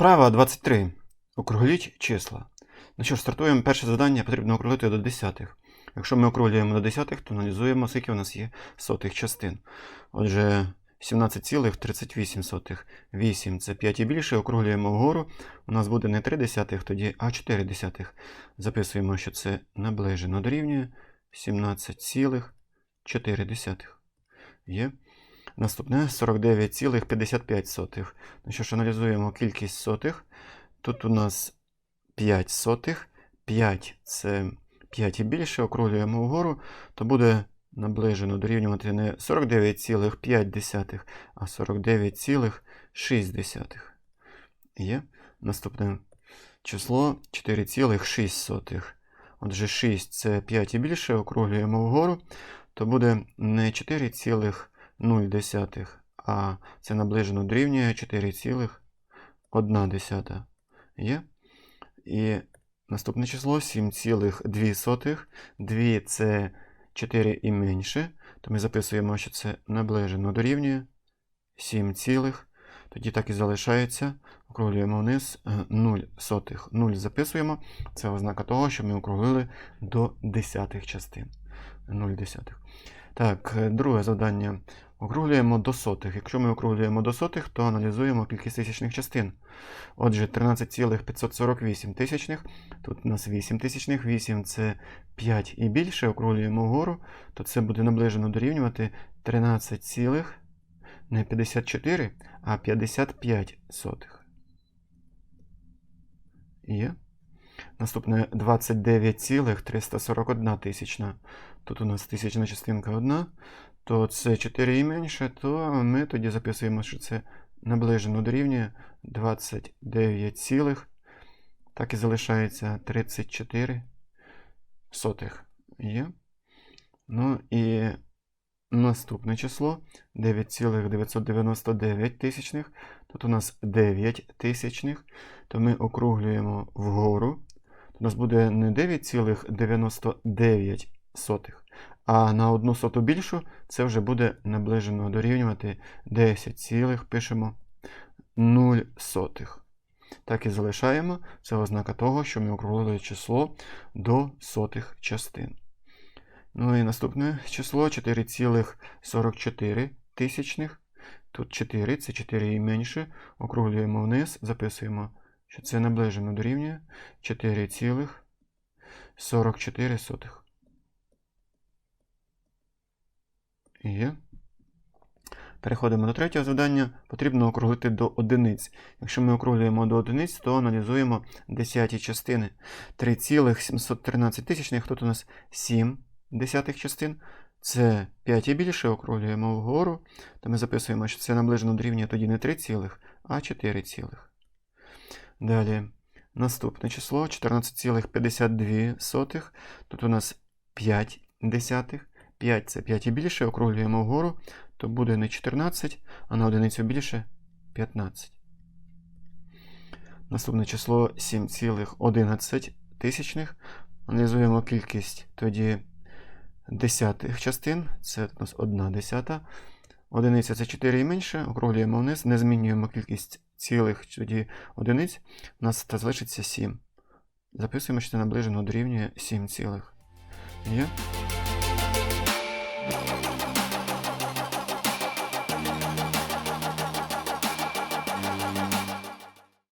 Вправа 23. Округліть числа. Ну що ж, стартуємо. Перше завдання потрібно округлити до десятих. Якщо ми округлюємо до десятих, то аналізуємо, скільки у нас є сотих частин. Отже, 17,38. 8 це 5 і більше, округлюємо вгору. У нас буде не 3 десятих тоді, а 4 десятих. Записуємо, що це наближено дорівнює 17,4. Є. Наступне 49,55. Ну що ж, аналізуємо кількість сотих. Тут у нас 5 сотих. 5 це 5 і більше, округлюємо вгору, то буде наближено дорівнювати не 49,5, а 49,6. Є. Наступне число 4,6. Отже, 6 це 5 і більше, округлюємо вгору, то буде не 4,0, а це наближено дорівнює 4,1. Є. І наступне число 7,2. 2 це 4 і менше. То ми записуємо, що це наближено дорівнює 7, цілих. тоді так і залишається. Округлюємо вниз 0 сотих. 0 записуємо. Це ознака того, що ми округлили до десятих частин. 0. Так, е, друге завдання. Округлюємо до сотих. Якщо ми округлюємо до сотих, то аналізуємо кількість тисячних частин. Отже, 13,548 тисячних. Тут у нас 8 тисячних. 8 це 5 і більше. Округлюємо вгору, то це буде наближено дорівнювати 13, цілих, не 54, а 55 сотих. Є. Наступне 29,341 тисячна. Тут у нас тисячна частинка одна, то це 4 і менше, то ми тоді записуємо, що це наближено дорівнює 29, цілих, так і залишається 34 сотих. Є. Ну і наступне число 9,999 тисячних. Тут у нас 9 тисячних, то ми округлюємо вгору. У нас буде не 9,99, а на одну соту більшу це вже буде наближено дорівнювати 10, пишемо 0 сотих. Так і залишаємо. Це ознака того, що ми округлили число до сотих частин. Ну і наступне число 4,44 тисячних. Тут 4, це 4 і менше. Округлюємо вниз, записуємо, що це наближено дорівнює 4,44 сотих. Є. Переходимо до третього завдання. Потрібно округлити до одиниць. Якщо ми округлюємо до одиниць, то аналізуємо десяті частини. 3,713 тисячних, тут у нас 7 десятих частин. Це 5 і більше, округлюємо вгору, то ми записуємо, що це наближено дорівнює тоді не 3 цілих, а 4 цілих. Далі наступне число 14,52. Тут у нас 5 десятих. 5 це 5 і більше, округлюємо вгору, то буде не 14, а на одиницю більше 15. Наступне число 7,11 тисячних. Аналізуємо кількість тоді десятих частин. Це у нас 1 десята. Одиниця це 4 і менше, округлюємо вниз, не змінюємо кількість цілих тоді одиниць. У нас залишиться 7. Записуємо, що це наближено дорівнює 7 цілих. Є?